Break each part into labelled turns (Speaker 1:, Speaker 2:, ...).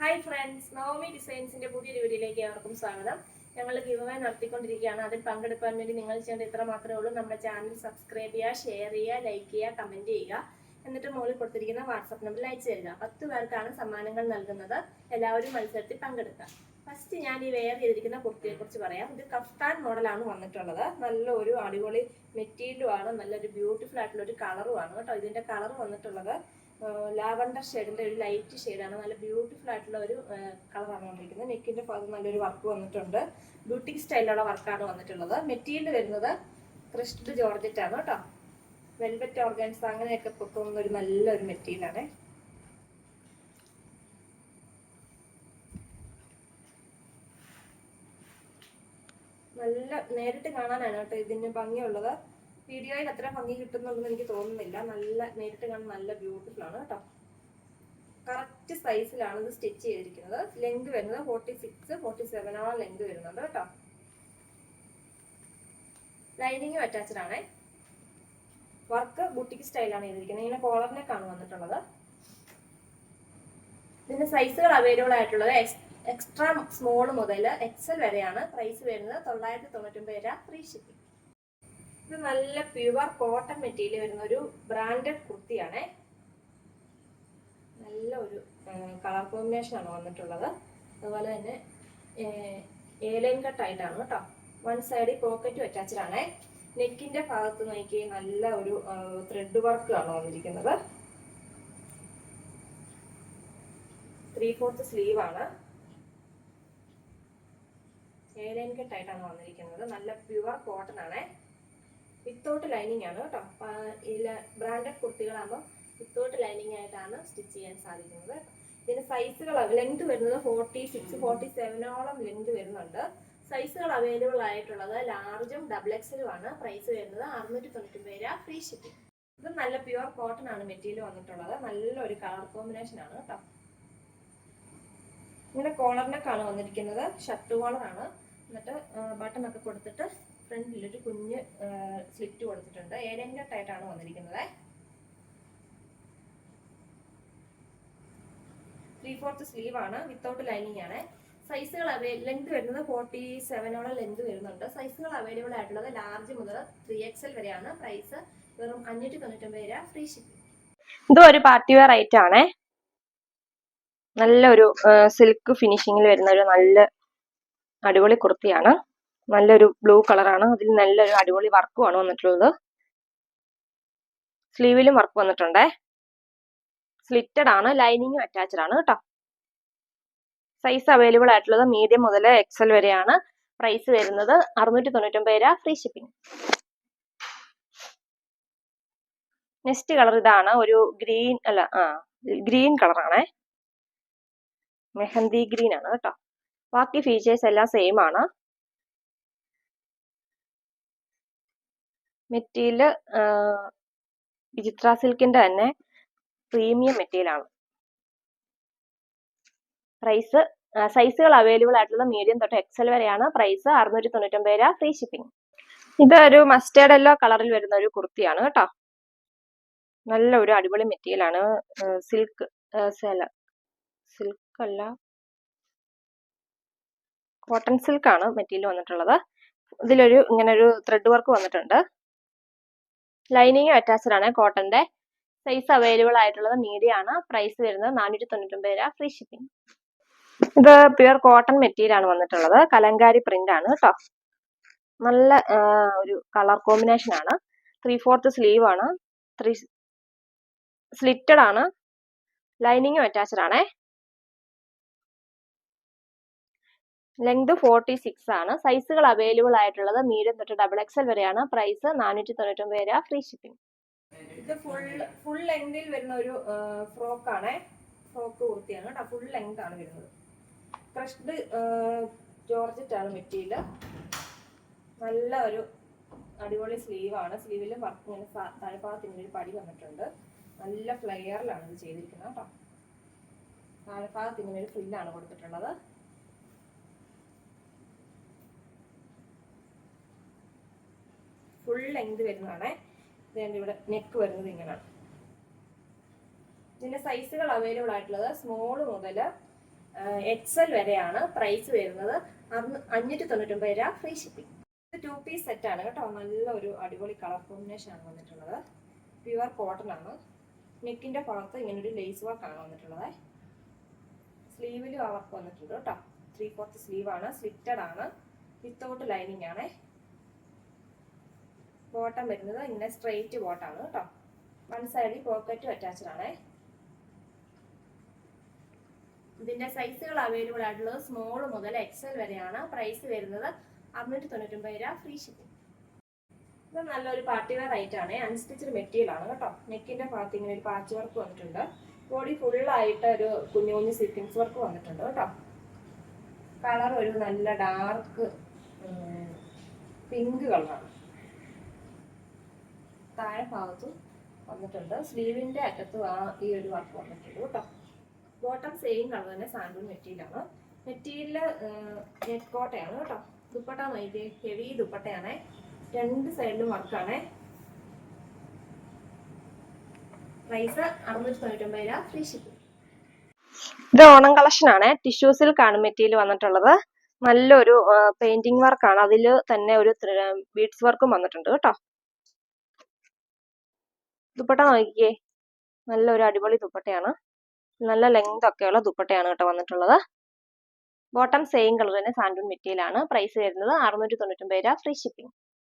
Speaker 1: Hi friends Navami ഡിസൈൻസിന്റെ പുതിയൊരു വീഡിയോയിലേക്ക് ഏവർക്കും സ്വാഗതം. ഞങ്ങൾ ഗിവമായി നടത്തിക്കൊണ്ടിരിക്കുകയാണ്. അതിൽ പങ്കെടുക്കാൻ വേണ്ടി നിങ്ങൾ ചെയ്യേണ്ട ഇത്ര മാത്രമേ ഉള്ളൂ. നമ്മുടെ ചാനൽ സബ്സ്ക്രൈബ് ചെയ്യുക ഷെയർ ചെയ്യുക ലൈക്ക് ചെയ്യുക കമന്റ് ചെയ്യുക. എന്നിട്ട് മുകളിൽ കൊടുത്തിരിക്കുന്ന വാട്സാപ്പ് നമ്പറിൽ അയച്ചു തരിക. പത്ത് പേർക്കാണ് സമ്മാനങ്ങൾ നൽകുന്നത്. എല്ലാവരും മത്സരത്തിൽ പങ്കെടുക്കുക. ഫസ്റ്റ് ഞാൻ ഈ വെയർ ചെയ്തിരിക്കുന്ന കുർത്തിയെ കുറിച്ച് പറയാം. ഇത് കഫ്താൻ മോഡലാണ് വന്നിട്ടുള്ളത്. നല്ലൊരു അടിപൊളി മെറ്റീരിയലും ആണ് നല്ലൊരു ബ്യൂട്ടിഫുൾ ആയിട്ടുള്ള ഒരു കളറുമാണ് കേട്ടോ. ഇതിന്റെ കളർ വന്നിട്ടുള്ളത്. ലാവണ്ടർ ഷെയ്ഡിന്റെ ഒരു ലൈറ്റ് ഷെയ്ഡാണ്. നല്ല ബ്യൂട്ടിഫുൾ ആയിട്ടുള്ള ഒരു കളറാണ് വന്നിരിക്കുന്നത്. നെക്കിന്റെ ഭാഗത്ത് നല്ലൊരു വർക്ക് വന്നിട്ടുണ്ട്. ബ്യൂട്ടിക് സ്റ്റൈലുള്ള വർക്കാണ് വന്നിട്ടുള്ളത്. മെറ്റീരിയൽ വരുന്നത് ക്രിസ്റ്റഡ് ജോർജറ്റ് ആണ് കേട്ടോ. വെൽവെറ്റ് ഓർഗാൻസ് അങ്ങനെയൊക്കെ പൊട്ടുന്ന ഒരു നല്ലൊരു മെറ്റീരിയലാണ്. നല്ല നേരിട്ട് കാണാനാണ് കേട്ടോ ഇതിന് ഭംഗിയുള്ളത്. വീഡിയോയിൽ അത്ര ഭംഗി കിട്ടുന്നുണ്ടെന്ന് എനിക്ക് തോന്നുന്നില്ല. നല്ല നേരിട്ട് കാണാൻ നല്ല ബ്യൂട്ടിഫുൾ ആണ് കേട്ടോ. കറക്റ്റ് സൈസിലാണ് ഇത് സ്റ്റിച്ച് ചെയ്തിരിക്കുന്നത്. ലെങ്ത് വരുന്നത് ഫോർട്ടി സിക്സ് ഫോർട്ടി സെവൻ ആ ലെങ്ത് വരുന്നുണ്ട് കേട്ടോ. ലൈനിങ്ങും അറ്റാച്ച്ഡ് ആണേ. വർക്ക് ബുട്ടിക്ക് സ്റ്റൈലാണ് ചെയ്തിരിക്കുന്നത്. ഇങ്ങനെ കോളറിനേക്കാണ് വന്നിട്ടുള്ളത്. ഇതിന്റെ സൈസുകൾ അവൈലബിൾ ആയിട്ടുള്ളത് എക്സ്ട്രാ സ്മോൾ മുതൽ എക്സൽ വരെയാണ്. പ്രൈസ് വരുന്നത് തൊള്ളായിരത്തി തൊണ്ണൂറ്റൊമ്പത് രൂപ ഫ്രീ ഷിപ്പിംഗ് ഇത് നല്ല പ്യുവർ കോട്ടൺ മെറ്റീരിയൽ വരുന്ന ഒരു ബ്രാൻഡഡ് കുർത്തിയാണേ. നല്ല ഒരു കളർ കോമ്പിനേഷൻ ആണ് വന്നിട്ടുള്ളത്. അതുപോലെ തന്നെ ഏലൈൻ കട്ട് ആയിട്ടാണ് കേട്ടോ. വൺ സൈഡിൽ പോക്കറ്റ് അറ്റാച്ച്ഡ് നെക്കിന്റെ ഭാഗത്ത് നോക്കി നല്ല ഒരു ത്രെഡ് വർക്ക് ആണ് വന്നിരിക്കുന്നത്. ത്രീ ഫോർത്ത് സ്ലീവ് ആണ്. ഏലൈൻ കട്ട് ആയിട്ടാണ് വന്നിരിക്കുന്നത്. നല്ല പ്യുവർ കോട്ടൺ ആണേ. വിത്തൗട്ട് ലൈനിങ് ആണ് കേട്ടോ. ബ്രാൻഡഡ് കുർത്തികളാകുമ്പോൾ വിത്തൗട്ട് ലൈനിങ് ആയിട്ടാണ് സ്റ്റിച്ച് ചെയ്യാൻ സാധിക്കുന്നത്. ഇതിന്റെ സൈസുകൾ ലെങ്ത് വരുന്നത് ഫോർട്ടി സിക്സ് ഫോർട്ടി സെവനോളം ലെങ്ത് വരുന്നുണ്ട്. സൈസുകൾ അവൈലബിൾ ആയിട്ടുള്ളത് ലാർജും ഡബിൾ എക്സലും ആണ്. പ്രൈസ് വരുന്നത് അറുന്നൂറ്റി തൊണ്ണൂറ്റി രൂപ ഫ്രീ ഷിപ്പിംഗ്. ഇത് നല്ല പ്യുവർ കോട്ടൺ ആണ് മെറ്റീരിയൽ വന്നിട്ടുള്ളത്. നല്ലൊരു കളർ കോമ്പിനേഷൻ ആണ് കേട്ടോ. ഇങ്ങനെ കോളറിനൊക്കെയാണ് വന്നിരിക്കുന്നത്. ഷർട്ട് കോളറാണ്. എന്നിട്ട് ബട്ടൺ ഒക്കെ കൊടുത്തിട്ട് ഫ്രണ്ടിൽ ഒരു കുഞ്ഞ് സ്ലിറ്റ് കൊടുത്തിട്ടുണ്ട്. ഏഴെങ്കട്ടായിട്ടാണ് കട്ടായിട്ടാണ് വന്നിരിക്കുന്നത്? ത്രീ ഫോർത്ത് സ്ലീവ് ആണ്. വിത്തൗട്ട് ലൈനിങ് ആണ്. സൈസുകൾ ലെങ്ത് വരുന്നത് ഫോർട്ടി സെവനോളം ലെങ്ത് വരുന്നുണ്ട്. സൈസുകൾ അവൈലബിൾ ആയിട്ടുള്ളത് ലാർജ് മുതൽ ത്രീ എക്സൽ വരെയാണ്. പ്രൈസ് വെറും അഞ്ഞൂറ്റി തൊണ്ണൂറ്റൊമ്പത് രൂപ ഫ്രീ ഷിപ്പിംഗ് ഇതും ഒരു പാർട്ടി വെയർ ഐറ്റം ആണേ. നല്ലൊരു സിൽക്ക് ഫിനിഷിങ്ങിൽ വരുന്ന ഒരു നല്ല അടിപൊളി കുർത്തിയാണ്. നല്ലൊരു ബ്ലൂ കളറാണ്. അതിൽ നല്ലൊരു അടിപൊളി വർക്കുമാണ് വന്നിട്ടുള്ളത്. സ്ലീവിലും വർക്ക് വന്നിട്ടുണ്ടേ. സ്ലിറ്റഡ് ആണ് ലൈനിങ്ങും അറ്റാച്ച്ഡ് ആണ് കേട്ടോ. സൈസ് അവൈലബിൾ ആയിട്ടുള്ളത് മീഡിയം മുതൽ എക്സൽ വരെയാണ് പ്രൈസ് വരുന്നത്. അറുന്നൂറ്റി തൊണ്ണൂറ്റൊമ്പത് രൂപ ഫ്രീ ഷിപ്പിംഗ്. നെക്സ്റ്റ് കളർ ഇതാണ്. ഒരു ഗ്രീൻ അല്ല ആ ഗ്രീൻ കളറാണേ. മെഹന്തി ഗ്രീൻ ആണ് കേട്ടോ. ബാക്കി ഫീച്ചേഴ്സ് എല്ലാം സെയിം ആണ്. മെറ്റീരിയൽ വിചിത്ര സിൽക്കിന്റെ തന്നെ പ്രീമിയം മെറ്റീരിയൽ ആണ്. പ്രൈസ് സൈസുകൾ അവൈലബിൾ ആയിട്ടുള്ള മീഡിയം തൊട്ട് എക്സൽ വരെയാണ്. പ്രൈസ് അറുന്നൂറ്റി തൊണ്ണൂറ്റൊമ്പത് രൂപ ഫ്രീ ഷിപ്പിംഗ് ഇത് ഒരു മസ്റ്റേർഡ് എല്ലോ കളറിൽ വരുന്ന ഒരു കുർത്തിയാണ് കേട്ടോ. നല്ല ഒരു അടിപൊളി മെറ്റീരിയൽ ആണ്. സിൽക്ക് സിൽക്ക് അല്ല. കോട്ടൺ സിൽക്ക് ആണ് മെറ്റീരിയൽ വന്നിട്ടുള്ളത്. ഇതിലൊരു ഇങ്ങനെ ഒരു ത്രെഡ് വർക്ക് വന്നിട്ടുണ്ട്. ലൈനിങ് അറ്റാച്ച്ഡ് ആണ് കോട്ടന്റെ സൈസ് അവൈലബിൾ ആയിട്ടുള്ളത് മീഡിയം ആണ്. പ്രൈസ് വരുന്നത് നാനൂറ്റി തൊണ്ണൂറ്റൊമ്പത് രൂപ. ഫ്രീ ഷിപ്പിംഗ് ഇത് പ്യുവർ കോട്ടൺ മെറ്റീരിയൽ ആണ് വന്നിട്ടുള്ളത്. കലങ്കാരി പ്രിന്റ് ആണ് കേട്ടോ നല്ല ഒരു കളർ കോമ്പിനേഷൻ ആണ്. ത്രീ ഫോർത്ത് സ്ലീവ് ആണ്. ത്രീ സ്ലിറ്റഡ് ആണ്. ലൈനിങ്ങും അറ്റാച്ച്ഡ് ആണേ. ലെങ്ത് ഫോർട്ടി സിക്സ് ആണ്. സൈസുകൾ അവൈലബിൾ ആയിട്ടുള്ളത് മീഡിയം തൊട്ട് ഡബിൾ എക്സൽ വരെയാണ്. പ്രൈസ് നാനൂറ്റി തൊണ്ണൂറ്റൊമ്പത് രൂപ ഫ്രീ ഷിപ്പിംഗ് ഇത് ഫുൾ ഫുൾ ലെങ്തിൽ വരുന്ന ഒരു ഫ്രോക്ക് ആണ്. ഫ്രോക്ക് കുർത്തിയാണ് ഫുൾ ലെങ്ത് ആണ് വരുന്നത്. ക്രഷ്ഡ് ജോർജറ്റ് ആണ് മെറ്റീരിയൽ നല്ല ഒരു അടിപൊളി സ്ലീവ് ആണ്. സ്ലീവിൽ വർക്ക് ഇങ്ങനെ താഴ്ഭാഗത്ത് ഇങ്ങനെ ഒരു പടി വന്നിട്ടുണ്ട്. നല്ല ഫ്ലെയറിലാണ് ഇത് ചെയ്തിരിക്കുന്നത് കേട്ടോ. താഴെഭാഗത്ത് ഇങ്ങനെ ഒരു ഫ്രില്ലാണ് കൊടുത്തിട്ടുള്ളത്. ഫുൾ ലെങ്ത് വരുന്നതാണേ. ഇതേണ്ട ഇവിടെ നെക്ക് വരുന്നത് ഇങ്ങനെയാണ് ഇതിന്റെ സൈസുകൾ അവൈലബിൾ ആയിട്ടുള്ളത് സ്മോൾ മുതൽ എക്സൽ വരെയാണ് പ്രൈസ് വരുന്നത്. അഞ്ഞൂറ്റി തൊണ്ണൂറ്റൊമ്പത് രൂപ ഫ്രീ ഷിപ്പിംഗ് ഇത് ടു പീസ് സെറ്റ് ആണ് കേട്ടോ. നല്ല ഒരു അടിപൊളി കളർ കോമ്പിനേഷൻ ആണ് വന്നിട്ടുള്ളത്. പ്യുവർ കോട്ടൺ ആണ്. നെക്കിന്റെ ഭാഗത്ത് ഇങ്ങനെ ഒരു ലേസ് വർക്ക് ആണ് വന്നിട്ടുള്ളത്. സ്ലീവിലും ആ വർക്ക് വന്നിട്ടുണ്ട് കേട്ടോ. ത്രീ ഫോർത്ത് സ്ലീവാണ് സ്ലിറ്റഡ് ആണ്. വിത്തൗട്ട് ലൈനിങ് ആണ്. ബോട്ടം വരുന്നത് ഇങ്ങനെ സ്ട്രെയിറ്റ് ബോട്ടാണ് കേട്ടോ. വൺ സൈഡിൽ പോക്കറ്റ് അറ്റാച്ച്ഡ് ആണേ ഇതിന്റെ സൈസുകൾ അവൈലബിൾ ആയിട്ടുള്ളത് സ്മോൾ മുതൽ എക്സൽ വരെയാണ്. പ്രൈസ് വരുന്നത് അറുന്നൂറ്റി തൊണ്ണൂറ്റൊമ്പത് രൂപ ഫ്രീ ഷിപ്പിംഗ്. ഇത് നല്ലൊരു പാർട്ടി വെയർ ഐറ്റം ആണ് അൺസ്റ്റിച്ചഡ് മെറ്റീരിയൽ ആണ് കേട്ടോ. നെക്കിന്റെ ഭാഗത്ത് ഇങ്ങനെ ഒരു പാച്ച് വർക്ക് വന്നിട്ടുണ്ട്. ബോഡി ഫുള്ളായിട്ട് ഒരു കുഞ്ഞു കുഞ്ഞു സീക്വൻസ് വർക്ക് വന്നിട്ടുണ്ട് കേട്ടോ. കളർ ഒരു നല്ല ഡാർക്ക് പിങ്ക് കളറാണ്. താഴെ ഭാഗത്തും വന്നിട്ടുണ്ട്. സ്ലീവിന്റെ അറ്റത്തും ആ ഈ ഒരു വർക്ക് വന്നിട്ടുണ്ട് കേട്ടോ ബോട്ടം സെയിം കളർ തന്നെ സാൻഡൂൺ മെറ്റീരിയലാണ്. മെറ്റീരിയൽ നെറ്റ് കോട്ടയാണ് കേട്ടോ ദുപ്പട്ട നോക്കിയേ ഹെവി ദുപ്പട്ടയാണേ. രണ്ട് സൈഡിലും വർക്കാണേ പ്രൈസ് അറുന്നൂറ്റി തൊണ്ണൂറ്റൊമ്പത് രൂപ. ഫ്രീ ഷിപ്പിംഗ് ഇത് ഓണം കളക്ഷൻ ആണ്. ടിഷ്യൂസിൽ കാണും മെറ്റീരിയൽ വന്നിട്ടുള്ളത്. നല്ലൊരു പെയിന്റിംഗ് വർക്കാണ് അതിൽ തന്നെ ഒരു ബീഡ്സ് വർക്കും വന്നിട്ടുണ്ട് കേട്ടോ ദുപ്പട്ട നോക്കിയേ നല്ലൊരു അടിപൊളി ദുപ്പട്ടയാണ്. നല്ല ലെങ്ത് ഒക്കെയുള്ള ദുപ്പട്ടയാണ് കേട്ടോ വന്നിട്ടുള്ളത്. ബോട്ടം സെയിം കളർ തന്നെ സാൻഡൂൺ മെറ്റീരിയലാണ്. പ്രൈസ് വരുന്നത് അറുന്നൂറ്റി തൊണ്ണൂറ്റൊമ്പത് രൂപ ഫ്രീ ഷിപ്പിംഗ്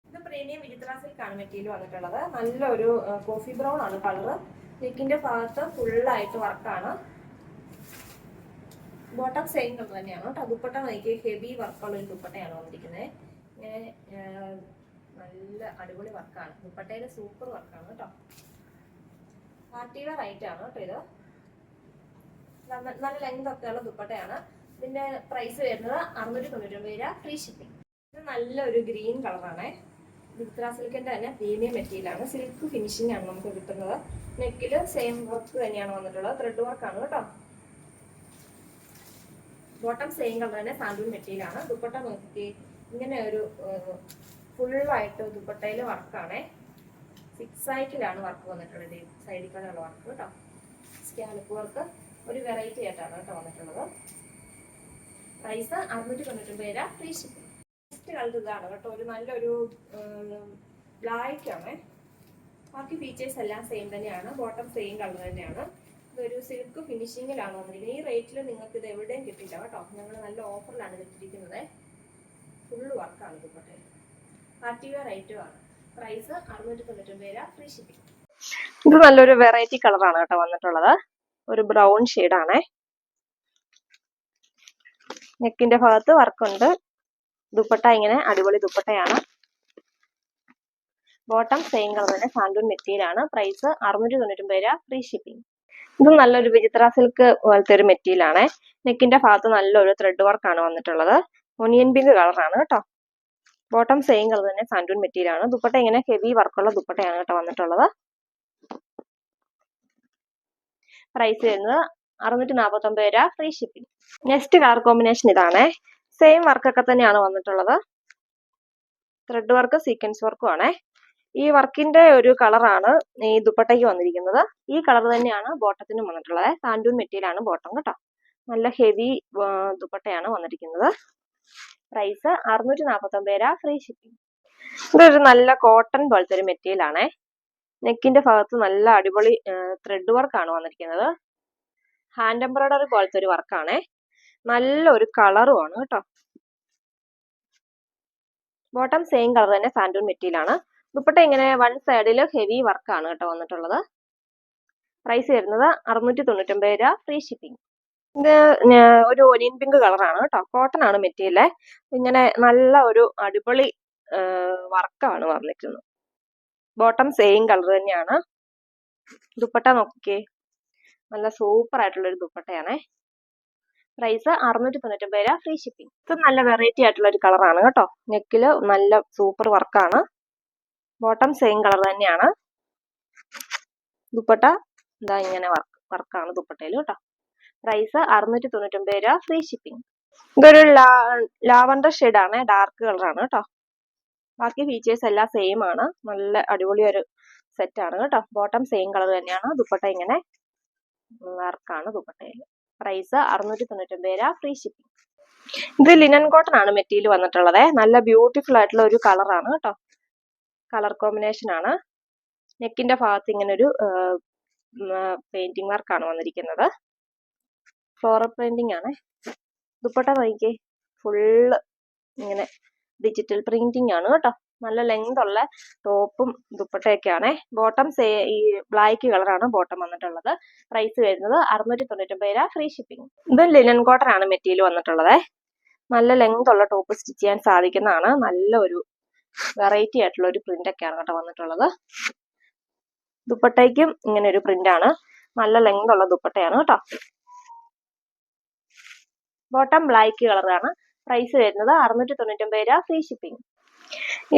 Speaker 1: ഇത് പ്രീമിയം വിചിത്ര സിൽക്കാണ് മെറ്റീരിയൽ വന്നിട്ടുള്ളത്. നല്ലൊരു കോഫി ബ്രൗൺ ആണ് കളർ നെക്കിന്റെ ഭാഗത്ത് ഫുള്ളായിട്ട് വർക്കാണ് ബോട്ടം സെയിം കളർ തന്നെയാണ് ദുപ്പട്ട നോക്കി ഹെവി വർക്കുള്ള ഒരു ദുപ്പട്ടയാണ് വന്നിരിക്കുന്നത്. ഇങ്ങനെ നല്ല അടിപൊളി വർക്കാണ് ദുപ്പട്ടയിലെ സൂപ്പർ വർക്കാണ് കേട്ടോ. പാർട്ടി റൈറ്റ് ആണ് കേട്ടോ ഇത്. നല്ല- ലെങ്ത് ഒക്കെ ഉള്ള ദുപ്പട്ടയാണ്. ഇതിന്റെ പ്രൈസ് വരുന്നത് അറുന്നൂറ്റി തൊണ്ണൂറ്റൊമ്പത് രൂപ ഫ്രീ ഷിപ്പിംഗ് ഇത് നല്ലൊരു ഗ്രീൻ കളറാണ് വിത്ര സിൽക്കിന്റെ തന്നെ പ്രീമിയം മെറ്റീരിയലാണ് സിൽക്ക് ഫിനിഷിംഗ് ആണ് നമുക്ക് കിട്ടുന്നത്. നെക്കിൽ സെയിം വർക്ക് തന്നെയാണ് വന്നിട്ടുള്ളത്. ത്രെഡ് വർക്കാണ് കേട്ടോ. ബോട്ടം സെയിം കളർ തന്നെ സാൻഡൂൺ മെറ്റീരിയലാണ് ദുപ്പട്ട നോക്കി ഇങ്ങനെ ഒരു ഫുള്ളായിട്ട് ദുപ്പട്ടയിൽ വർക്കാണ് സിക്സ് ആയിട്ടിലാണ് വർക്ക് വന്നിട്ടുള്ളത്. സൈഡിൽ കൂടെയുള്ള വർക്ക് കേട്ടോ. സ്കാലപ്പ് വർക്ക് ഒരു വെറൈറ്റി ആയിട്ടാണ് കേട്ടോ വന്നിട്ടുള്ളത്. പ്രൈസ് അറുന്നൂറ്റി തൊണ്ണൂറ്റൊമ്പത് രൂപ ഫ്രീ ഷിപ്പിംഗ് നെക്സ്റ്റ് കളർ ഇതാണ് കേട്ടോ. ഒരു നല്ലൊരു ബ്ലാക്ക് ആണ്. ബാക്കി ഫീച്ചേഴ്സ് എല്ലാം സെയിം തന്നെയാണ്. ബോട്ടം സെയിം കളർ തന്നെയാണ്. ഇതൊരു സിൽക്ക് ഫിനിഷിങ്ങിലാണ് വന്നിരിക്കുന്നത്. ഈ റേറ്റിൽ നിങ്ങൾക്ക് ഇത് എവിടെയും കിട്ടില്ല കേട്ടോ. ഞങ്ങൾ നല്ല ഓഫറിലാണ് ഇട്ടിരിക്കുന്നത് ഫുള്ള് വർക്കാണ് ഇതുപോലെ പാർട്ടി വെയർ ഐറ്റമാണ് പ്രൈസ് അറുന്നൂറ്റി തൊണ്ണൂറ്റൊമ്പത് രൂപ ഫ്രീ ഷിപ്പിംഗ് ഇത് നല്ലൊരു വെറൈറ്റി കളറാണ് കേട്ടോ വന്നിട്ടുള്ളത്. ഒരു ബ്രൗൺ ആണ്. നെക്കിന്റെ ഭാഗത്ത് വർക്കുണ്ട് ദുപ്പട്ട ഇങ്ങനെ അടിപൊളി ദുപ്പട്ടയാണ്. ബോട്ടം സെയിം കളർ തന്നെ സാൻഡൂൺ മെറ്റീരിയൽ ആണ്. പ്രൈസ് അറുന്നൂറ്റി തൊണ്ണൂറ്റൊമ്പത് രൂപ ഫ്രീ ഷിപ്പിംഗ് ഇത് നല്ലൊരു വിചിത്ര സിൽക്ക് പോലത്തെ ഒരു മെറ്റീരിയൽ ആണ്. നെക്കിന്റെ ഭാഗത്ത് നല്ലൊരു ത്രെഡ് വർക്കാണ് വന്നിട്ടുള്ളത്. ഒനിയൻ പിങ്ക് കളറാണ് കേട്ടോ. ബോട്ടം സെയിം കളർ തന്നെ സാൻഡൂൺ മെറ്റീരിയൽ ആണ്. ദുപ്പട്ട ഇങ്ങനെ ഹെവി വർക്കുള്ള ദുപ്പട്ടയാണ് കേട്ടോ വന്നിട്ടുള്ളത്. പ്രൈസ് വരുന്നത് അറുന്നൂറ്റി നാൽപ്പത്തി ഒമ്പത് രൂപ free shipping next colour combination ഇതാണ്. സെയിം വർക്കൊക്കെ തന്നെയാണ് വന്നിട്ടുള്ളത്. ത്രെഡ് വർക്ക് സീക്വൻസ് വർക്കും ആണേ. ഈ വർക്കിന്റെ ഒരു കളറാണ് ഈ ദുപ്പട്ടയ്ക്ക് വന്നിരിക്കുന്നത്. ഈ കളർ തന്നെയാണ് ബോട്ടത്തിനും വന്നിട്ടുള്ളത്. സാൻഡൂൺ മെറ്റീരിയൽ ആണ് ബോട്ടം കേട്ടോ. നല്ല ഹെവി ദുപ്പട്ടയാണ് വന്നിരിക്കുന്നത്. പ്രൈസ് അറുന്നൂറ്റി നാൽപ്പത്തി ഒമ്പത് രൂപ ഫ്രീ ഷിപ്പിംഗ് ഇതൊരു നല്ല കോട്ടൺ പോലത്തെ ഒരു മെറ്റീരിയൽ ആണേ. നെക്കിന്റെ ഭാഗത്ത് നല്ല അടിപൊളി ത്രെഡ് വർക്കാണ് വന്നിരിക്കുന്നത്. ഹാൻഡ് എംബ്രോയിഡറി പോലത്തെ ഒരു വർക്കാണ് നല്ലൊരു ആണ് കേട്ടോ. ബോട്ടം സെയിം കളർ തന്നെ സാൻഡൂൺ മെറ്റീരിയൽ ആണ്. ദുപ്പട്ട ഇങ്ങനെ വൺ സൈഡിൽ ഹെവി വർക്കാണ് കേട്ടോ വന്നിട്ടുള്ളത്. പ്രൈസ് വരുന്നത് അറുന്നൂറ്റി തൊണ്ണൂറ്റൊമ്പത് രൂപ ഫ്രീ ഷിപ്പിംഗ് ഇത് ഒരു ഒനിയൻ പിങ്ക് കളറാണ് കേട്ടോ. കോട്ടൺ ആണ് മെറ്റീരിയൽ. ഇങ്ങനെ നല്ല ഒരു അടിപൊളി വർക്കാണ് വന്നിരിക്കുന്നത്. ബോട്ടം സെയിം കളർ തന്നെയാണ്. ദുപ്പട്ട നോക്കിക്കേ. നല്ല സൂപ്പർ ആയിട്ടുള്ള ഒരു ദുപ്പട്ടയാണേ. പ്രൈസ് അറുന്നൂറ്റി തൊണ്ണൂറ്റൊമ്പത് രൂപ. Free shipping. ഇത് നല്ല വെറൈറ്റി ആയിട്ടുള്ള ഒരു കളറാണ് കേട്ടോ. നെക്കിൽ നല്ല സൂപ്പർ വർക്കാണ്. ബോട്ടം സെയിം കളർ തന്നെയാണ്. ദുപ്പട്ട ഇതാ ഇങ്ങനെ വർക്ക് വർക്കാണ് ദുപ്പട്ടയിൽ കേട്ടോ. പ്രൈസ് അറുന്നൂറ്റി തൊണ്ണൂറ്റൊമ്പത് രൂപ ഫ്രീ ഷിപ്പിംഗ് ഇതൊരു ലാവണ്ടർ ആണ് ഡാർക്ക് കളറാണ് കേട്ടോ ബാക്കി ഫീച്ചേഴ്സ് എല്ലാം സെയിം ആണ്. നല്ല അടിപൊളി ഒരു സെറ്റ് ആണ് കേട്ടോ. ബോട്ടം സെയിം കളർ തന്നെയാണ്. ദുപ്പട്ട ഇങ്ങനെ വർക്കാണ് ദുപ്പട്ടയിൽ. പ്രൈസ് അറുന്നൂറ്റി തൊണ്ണൂറ്റൊമ്പത് രൂപ ഫ്രീ ഷിപ്പിംഗ് ഇത് ലിനൻ കോട്ടൺ ആണ് മെറ്റീരിയൽ വന്നിട്ടുള്ളത്. നല്ല ബ്യൂട്ടിഫുൾ ആയിട്ടുള്ള ഒരു കളറാണ് കേട്ടോ. കളർ കോമ്പിനേഷൻ ആണ്. നെക്കിന്റെ ഭാഗത്ത് ഇങ്ങനെ ഒരു പെയിന്റിംഗ് വർക്കാണ് വന്നിരിക്കുന്നത്. ഫ്ലോറൽ പ്രിന്റിംഗ് ആണ്. ദുപ്പട്ട നോക്കിക്കേ. ഫുള്ള് ഇങ്ങനെ ഡിജിറ്റൽ പ്രിന്റിംഗ് ആണ് കേട്ടോ. നല്ല ലെങ്ത് ഉള്ള ടോപ്പും ദുപ്പട്ടയൊക്കെയാണ്. ബോട്ടം സേ ഈ ബ്ലാക്ക് കളറാണ് ബോട്ടം വന്നിട്ടുള്ളത്. പ്രൈസ് വരുന്നത് അറുന്നൂറ്റി തൊണ്ണൂറ്റൊമ്പത് രൂപ. ഫ്രീ ഷിപ്പിംഗ് ഇത് ലിനൻ കോട്ടൺ ആണ് മെറ്റീരിയൽ വന്നിട്ടുള്ളത്. നല്ല ലെങ്ത് ഉള്ള ടോപ്പ് സ്റ്റിച്ച് ചെയ്യാൻ സാധിക്കുന്നതാണ്. നല്ല ഒരു വെറൈറ്റി ആയിട്ടുള്ള ഒരു പ്രിന്റ് ഒക്കെയാണ് കേട്ടോ വന്നിട്ടുള്ളത്. ദുപ്പട്ടയ്ക്കും ഇങ്ങനെ ഒരു പ്രിന്റ് ആണ്. നല്ല ലെങ്ത് ഉള്ള ദുപ്പട്ടയാണ് കേട്ടോ. ബോട്ടം ബ്ലാക്ക് കളറാണ്. പ്രൈസ് വരുന്നത് അറുന്നൂറ്റി തൊണ്ണൂറ്റൊമ്പത് രൂപ ഫ്രീ ഷിപ്പിംഗ്.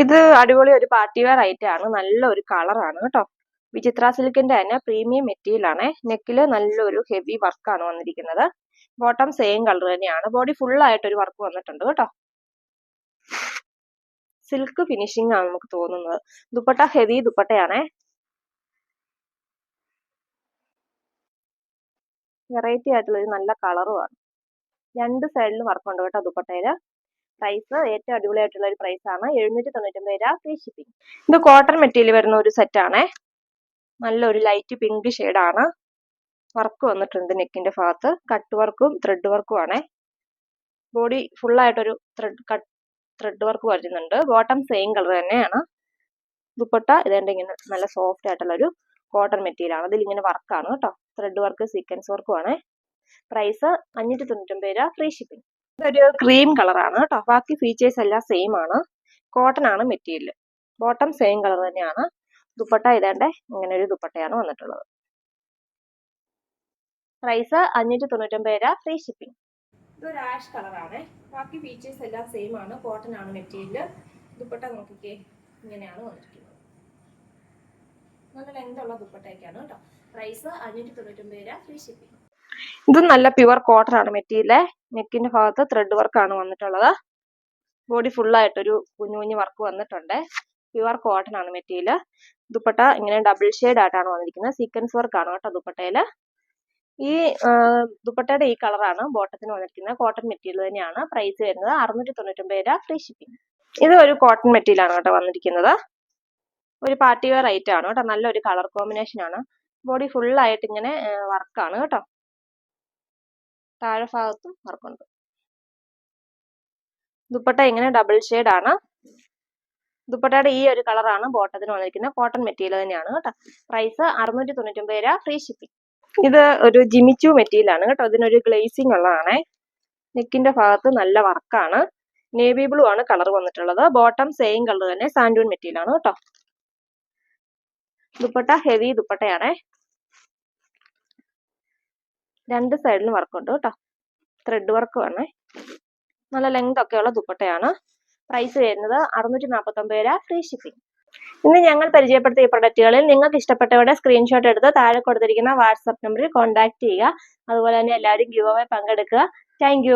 Speaker 1: ഇത് അടിപൊളി ഒരു പാർട്ടി വെയർ ഐറ്റം ആണ്. നല്ല ഒരു കളറാണ് കേട്ടോ. വിചിത്ര സിൽക്കിന്റെ തന്നെ പ്രീമിയം മെറ്റീരിയൽ ആണ്. നെക്കിൽ നല്ലൊരു ഹെവി വർക്കാണ് വന്നിരിക്കുന്നത്. ബോട്ടം സെയിം കളർ തന്നെയാണ്. ബോഡി ഫുൾ ആയിട്ട് ഒരു വർക്ക് വന്നിട്ടുണ്ട് കേട്ടോ. സിൽക്ക് ഫിനിഷിംഗ് ആണ് നമുക്ക് തോന്നുന്നത്. ദുപ്പട്ട ഹെവി ദുപ്പട്ടയാണേ. വെറൈറ്റി ആയിട്ടുള്ള ഒരു നല്ല കളറുമാണ് രണ്ട് സൈഡിലും വർക്കുണ്ട് കേട്ടോ ദുപ്പട്ടയിൽ. പ്രൈസ് ഏറ്റവും അടിപൊളിയായിട്ടുള്ള ഒരു പ്രൈസ് ആണ്. എഴുന്നൂറ്റി തൊണ്ണൂറ്റൊമ്പത് രൂപ ഫ്രീ ഷിപ്പിംഗ് ഇത് കോട്ടൺ മെറ്റീരിയൽ വരുന്ന ഒരു സെറ്റ് ആണേ. നല്ലൊരു ലൈറ്റ് പിങ്ക് ആണ്. വർക്ക് വന്നിട്ടുണ്ട് നെക്കിന്റെ ഭാഗത്ത്. കട്ട് വർക്കും ത്രെഡ് വർക്കും ആണേ. ബോഡി ഫുൾ ആയിട്ടൊരു ത്രെഡ് കട്ട് ത്രെഡ് വർക്ക് വരുന്നുണ്ട്. ബോട്ടം സെയിം കളർ തന്നെയാണ്. ദുപ്പട്ട ഇതേണ്ട ഇങ്ങനെ നല്ല സോഫ്റ്റ് ആയിട്ടുള്ള ഒരു കോട്ടൺ മെറ്റീരിയൽ ആണ്. അതിൽ ഇങ്ങനെ വർക്കാണ് കേട്ടോ. ത്രെഡ് വർക്ക് സീക്വൻസ് വർക്കും ആണ്. പ്രൈസ് അഞ്ഞൂറ്റി തൊണ്ണൂറ്റൊമ്പത് രൂപ ഫ്രീ ഷിപ്പിംഗ് ഇതൊരു ക്രീം കളറാണ് കേട്ടോ. ബാക്കി ഫീച്ചേഴ്സ് എല്ലാം സെയിം ആണ്. കോട്ടൺ ആണ് മെറ്റീരിയൽ ബോട്ടം സെയിം കളർ തന്നെയാണ്. ദുപ്പട്ട ഇതേണ്ട? ഇങ്ങനെ ഒരു ദുപ്പട്ടയാണ് വന്നിട്ടുള്ളത്. പ്രൈസ് അഞ്ഞൂറ്റി തൊണ്ണൂറ്റൊമ്പത് രൂപ ഫ്രീ ഷിപ്പിംഗ് ഇതൊരു ആഷ് കളറാണ് ബാക്കി ഫീച്ചേഴ്സ് എല്ലാം സെയിം ആണ്. കോട്ടൺ ആണ് മെറ്റീരിയൽ ദുപ്പട്ട നോക്കിക്കേ. ഇങ്ങനെയാണ് വന്നിരിക്കുന്നത്. നല്ല ലെങ്ത് ഉള്ള ദുപ്പട്ടയൊക്കെയാണ് കേട്ടോ. പ്രൈസ് അഞ്ഞൂറ്റി തൊണ്ണൂറ്റൊമ്പത് രൂപ ഫ്രീ ഷിപ്പിംഗ് ഇത് നല്ല പ്യുവർ കോട്ടൺ ആണ് മെറ്റീരിയൽ. നെക്കിന്റെ ഭാഗത്ത് ത്രെഡ് വർക്ക് ആണ് വന്നിട്ടുള്ളത്. ബോഡി ഫുൾ ആയിട്ടൊരു കുഞ്ഞു കുഞ്ഞു വർക്ക് വന്നിട്ടുണ്ട്. പ്യുവർ കോട്ടൺ ആണ് മെറ്റീരിയൽ. ദുപ്പട്ട ഇങ്ങനെ ഡബിൾ ഷെയ്ഡ് ആയിട്ടാണ് വന്നിരിക്കുന്നത്. സീക്വൻസ് വർക്ക് ആണ് കേട്ടോ ദുപ്പട്ടയിൽ. ഈ ദുപ്പട്ടയുടെ ഈ കളറാണ് ബോട്ടത്തിന് വന്നിരിക്കുന്നത്. കോട്ടൺ മെറ്റീരിയൽ തന്നെയാണ്. പ്രൈസ് വരുന്നത് അറുന്നൂറ്റി തൊണ്ണൂറ്റൊമ്പത് രൂപ ഫ്രീ ഷിപ്പിംഗ് ഇത് ഒരു കോട്ടൺ മെറ്റീരിയൽ ആണ് കേട്ടോ വന്നിരിക്കുന്നത്. ഒരു പാർട്ടി വെയർ ഐറ്റം ആണ് കേട്ടോ. നല്ലൊരു കളർ കോമ്പിനേഷൻ ആണ്. ബോഡി ഫുൾ ആയിട്ട് ഇങ്ങനെ വർക്കാണ് കേട്ടോ. താഴെ ഭാഗത്തും വർക്കുണ്ട്. ദുപ്പട്ട ഇങ്ങനെ ഡബിൾ ആണ്. ദുപ്പട്ടയുടെ ഈ ഒരു കളറാണ് ബോട്ടത്തിന് വന്നിരിക്കുന്നത്. കോട്ടൺ മെറ്റീരിയൽ തന്നെയാണ് കേട്ടോ. പ്രൈസ് അറുന്നൂറ്റി തൊണ്ണൂറ്റി ഒമ്പത് രൂപ ഫ്രീ ഷിപ്പിംഗ് ഇത് ഒരു ജിമിച്ചു മെറ്റീരിയൽ ആണ് കേട്ടോ. ഇതിനൊരു ഗ്ലേസിംഗ് ഉള്ളതാണേ. നെക്കിന്റെ ഭാഗത്ത് നല്ല വർക്കാണ് നേവി ബ്ലൂ ആണ് കളർ വന്നിട്ടുള്ളത്. ബോട്ടം സെയിം കളർ തന്നെ സാൻഡൂൺ മെറ്റീരിയൽ ആണ് കേട്ടോ. ദുപ്പട്ട ഹെവി ദുപ്പട്ടയാണേ. രണ്ട് സൈഡിലും വർക്കുണ്ട് കേട്ടോ. ത്രെഡ് വർക്ക് വേണേ. നല്ല ലെങ്ത് ഒക്കെയുള്ള ദുപ്പട്ടയാണ്. പ്രൈസ് വരുന്നത് അറുന്നൂറ്റി നാൽപ്പത്തൊമ്പത് രൂപ ഫ്രീ ഷിപ്പിംഗ് ഇന്ന് ഞങ്ങൾ പരിചയപ്പെടുത്തിയ പ്രൊഡക്റ്റുകളിൽ നിങ്ങൾക്ക് ഇഷ്ടപ്പെട്ടവരുടെ സ്ക്രീൻഷോട്ട് എടുത്ത് താഴെ കൊടുത്തിരിക്കുന്ന വാട്സാപ്പ് നമ്പറിൽ കോൺടാക്ട് ചെയ്യുക. അതുപോലെ തന്നെ എല്ലാവരും ഗിവ് അവേ പങ്കെടുക്കുക താങ്ക്